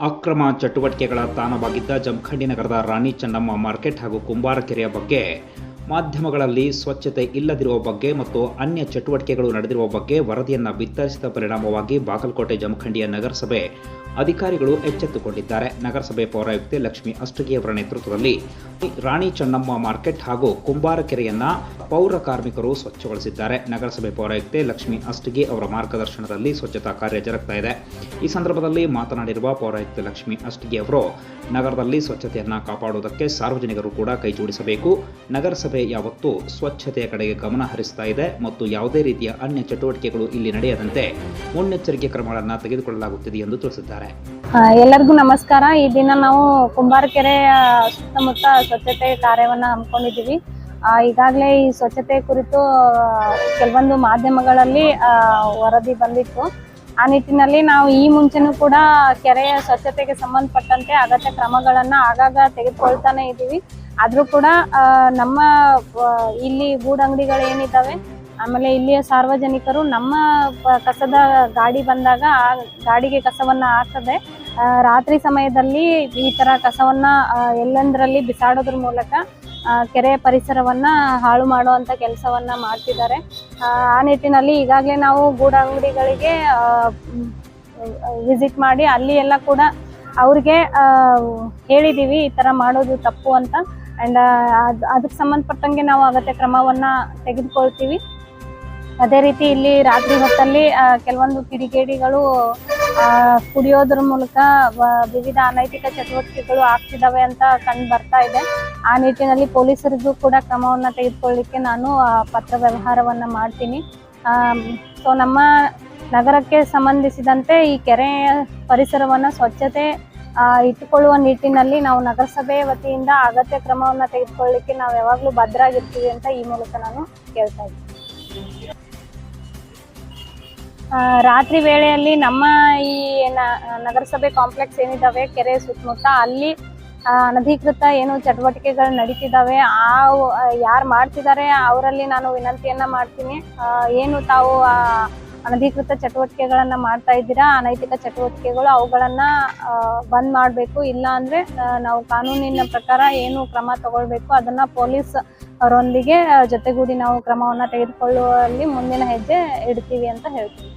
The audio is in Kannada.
ಅಕ್ರಮ ಚಟುವಟಿಕೆಗಳ ತಾಣವಾಗಿದ್ದ ಜಮಖಂಡಿ ನಗರದ ರಾಣಿ ಚೆನ್ನಮ್ಮ ಮಾರ್ಕೆಟ್ ಹಾಗೂ ಕುಂಬಾರ ಕೆರೆಯ ಬಗ್ಗೆ ಮಾಧ್ಯಮಗಳಲ್ಲಿ ಸ್ವಚ್ಛತೆ ಇಲ್ಲದಿರುವ ಬಗ್ಗೆ ಮತ್ತು ಅನ್ಯ ಚಟುವಟಿಕೆಗಳು ನಡೆದಿರುವ ಬಗ್ಗೆ ವರದಿಯನ್ನು ಬಿತ್ತರಿಸಿದ ಪರಿಣಾಮವಾಗಿ ಬಾಗಲಕೋಟೆ ಜಮಖಂಡಿಯ ನಗರಸಭೆ ಅಧಿಕಾರಿಗಳು ಎಚ್ಚೆತ್ತುಕೊಂಡಿದ್ದಾರೆ. ನಗರಸಭೆ ಪೌರಾಯುಕ್ತೆ ಲಕ್ಷ್ಮಿ ಅಷ್ಟಗಿ ಅವರ ನೇತೃತ್ವದಲ್ಲಿ ರಾಣಿ ಚೆನ್ನಮ್ಮ ಮಾರ್ಕೆಟ್ ಹಾಗೂ ಕುಂಬಾರಕೆರೆಯನ್ನ ಪೌರ ಕಾರ್ಮಿಕರು ಸ್ವಚ್ಛಗೊಳಿಸಿದ್ದಾರೆ. ನಗರಸಭೆ ಪೌರಾಯುಕ್ತೆ ಲಕ್ಷ್ಮಿ ಅಷ್ಟಗಿ ಅವರ ಮಾರ್ಗದರ್ಶನದಲ್ಲಿ ಸ್ವಚ್ಛತಾ ಕಾರ್ಯ ಜರುಗ್ತಾ ಇದೆ. ಈ ಸಂದರ್ಭದಲ್ಲಿ ಮಾತನಾಡಿರುವ ಪೌರಾಯುಕ್ತೆ ಲಕ್ಷ್ಮಿ ಅಷ್ಟಗಿ ಅವರು, ನಗರದಲ್ಲಿ ಸ್ವಚ್ಛತೆಯನ್ನ ಕಾಪಾಡುವುದಕ್ಕೆ ಸಾರ್ವಜನಿಕರು ಕೂಡ ಕೈಜೋಡಿಸಬೇಕು. ನಗರಸಭೆ ಯಾವತ್ತೂ ಸ್ವಚ್ಛತೆಯ ಕಡೆಗೆ ಗಮನ ಹರಿಸ್ತಾ ಇದೆ ಮತ್ತು ಯಾವುದೇ ರೀತಿಯ ಅನ್ಯ ಚಟುವಟಿಕೆಗಳು ಇಲ್ಲಿ ನಡೆಯದಂತೆ ಮುನ್ನೆಚ್ಚರಿಕೆ ಕ್ರಮಗಳನ್ನು ತೆಗೆದುಕೊಳ್ಳಲಾಗುತ್ತಿದೆ ಎಂದು ತಿಳಿಸಿದ್ದಾರೆ. ಎಲ್ಲರಿಗೂ ನಮಸ್ಕಾರ. ಈ ದಿನ ನಾವು ಕುಂಬಾರಕೆರೆ ಸುತ್ತಮುತ್ತ ಸ್ವಚ್ಛತೆ ಕಾರ್ಯವನ್ನ ಹಮ್ಮಿಕೊಂಡಿದ್ದೀವಿ. ಈಗಾಗಲೇ ಈ ಸ್ವಚ್ಛತೆ ಕುರಿತು ಕೆಲವೊಂದು ಮಾಧ್ಯಮಗಳಲ್ಲಿ ವರದಿ ಬಂದಿತ್ತು. ಆ ನಿಟ್ಟಿನಲ್ಲಿ ನಾವು ಈ ಮುಂಚೆನೂ ಕೂಡ ಕೆರೆಯ ಸ್ವಚ್ಛತೆಗೆ ಸಂಬಂಧಪಟ್ಟಂತೆ ಅಗತ್ಯ ಕ್ರಮಗಳನ್ನು ಆಗಾಗ ತೆಗೆದುಕೊಳ್ತಾನೆ ಇದ್ದೀವಿ. ಆದ್ರೂ ಕೂಡ ನಮ್ಮ ಇಲ್ಲಿ ಗೂಡಂಗಡಿಗಳು ಏನಿದ್ದಾವೆ ಆಮೇಲೆ ಇಲ್ಲಿಯ ಸಾರ್ವಜನಿಕರು ನಮ್ಮ ಕಸದ ಗಾಡಿ ಬಂದಾಗ ಆ ಗಾಡಿಗೆ ಕಸವನ್ನ ಹಾಕದೆ ರಾತ್ರಿ ಸಮಯದಲ್ಲಿ ಈ ತರ ಕಸವನ್ನ ಎಲ್ಲಂದ್ರಲ್ಲಿ ಬಿಸಾಡೋದ್ರ ಮೂಲಕ ಕೆರೆ ಪರಿಸರವನ್ನ ಹಾಳು ಮಾಡುವಂತ ಕೆಲಸವನ್ನ ಮಾಡ್ತಿದ್ದಾರೆ. ಆ, ನಿಟ್ಟಿನಲ್ಲಿ ಈಗಾಗಲೇ ನಾವು ಗೂಡಂಗಡಿಗಳಿಗೆ ವಿಸಿಟ್ ಮಾಡಿ ಅಲ್ಲಿ ಎಲ್ಲ ಕೂಡ ಅವ್ರಿಗೆ ಹೇಳಿದೀವಿ ಈ ತರ ಮಾಡೋದು ತಪ್ಪು ಅಂತ. ಅಂಡ್ ಅದಕ್ಕೆ ಸಂಬಂಧಪಟ್ಟಂಗೆ ನಾವು ಅಗತ್ಯ ಕ್ರಮವನ್ನು ತೆಗೆದುಕೊಳ್ತೀವಿ. ಅದೇ ರೀತಿ ಇಲ್ಲಿ ರಾತ್ರಿ ಹೊತ್ತಲ್ಲಿ ಕೆಲವೊಂದು ಕಿಡಿಗೇಡಿಗಳು ಕುಡಿಯೋದ್ರ ಮೂಲಕ ವಿವಿಧ ಅನೈತಿಕ ಚಟುವಟಿಕೆಗಳು ಆಗ್ತಿದ್ದಾವೆ ಅಂತ ಕಂಡು ಬರ್ತಾ ಇದೆ. ಆ ನಿಟ್ಟಿನಲ್ಲಿ ಪೊಲೀಸರಿಗೂ ಕೂಡ ಕ್ರಮವನ್ನು ತೆಗೆದುಕೊಳ್ಳಿಕ್ಕೆ ನಾನು ಪತ್ರ ವ್ಯವಹಾರವನ್ನು ಮಾಡ್ತೀನಿ. ಸೊ, ನಮ್ಮ ನಗರಕ್ಕೆ ಸಂಬಂಧಿಸಿದಂತೆ ಈ ಕೆರೆಯ ಪರಿಸರವನ್ನು ಸ್ವಚ್ಛತೆ ಇಟ್ಟುಕೊಳ್ಳುವ ನಿಟ್ಟಿನಲ್ಲಿ ನಾವು ನಗರಸಭೆ ವತಿಯಿಂದ ಅಗತ್ಯ ಕ್ರಮವನ್ನು ತೆಗೆದುಕೊಳ್ಳಿಕ್ಕೆ ನಾವು ಯಾವಾಗಲೂ ಭದ್ರಾಗಿರ್ತೀವಿ ಅಂತ ಈ ಮೂಲಕ ನಾನು ಕೇಳ್ತಾ ಇದ್ದೀನಿ. ರಾತ್ರಿ ವೇಳೆಯಲ್ಲಿ ನಮ್ಮ ಈ ನಗರಸಭೆ ಕಾಂಪ್ಲೆಕ್ಸ್ ಏನಿದ್ದಾವೆ ಕೆರೆ ಸುತ್ತಮುತ್ತ ಅಲ್ಲಿ ಅನಧಿಕೃತ ಏನು ಚಟುವಟಿಕೆಗಳು ನಡೀತಿದ್ದಾವೆ ಆ ಯಾರು ಮಾಡ್ತಿದ್ದಾರೆ, ಅವರಲ್ಲಿ ನಾನು ವಿನಂತಿಯನ್ನ ಮಾಡ್ತೀನಿ. ಏನು ತಾವು ಅನಧಿಕೃತ ಚಟುವಟಿಕೆಗಳನ್ನ ಮಾಡ್ತಾ ಇದ್ದೀರಾ? ಅನೈತಿಕ ಚಟುವಟಿಕೆಗಳು ಅವುಗಳನ್ನ ಬಂದ್ ಮಾಡಬೇಕು. ಇಲ್ಲ ಅಂದ್ರೆ ನಾವು ಕಾನೂನಿನ ಪ್ರಕಾರ ಏನು ಕ್ರಮ ತಗೊಳ್ಬೇಕು, ಅದನ್ನ ಪೊಲೀಸ್ ಅವರೊಂದಿಗೆ ಜೊತೆಗೂಡಿ ನಾವು ಕ್ರಮವನ್ನ ತೆಗೆದುಕೊಳ್ಳುವಲ್ಲಿ ಮುಂದಿನ ಹೆಜ್ಜೆ ಇಡ್ತೀವಿ ಅಂತ ಹೇಳ್ತೀನಿ.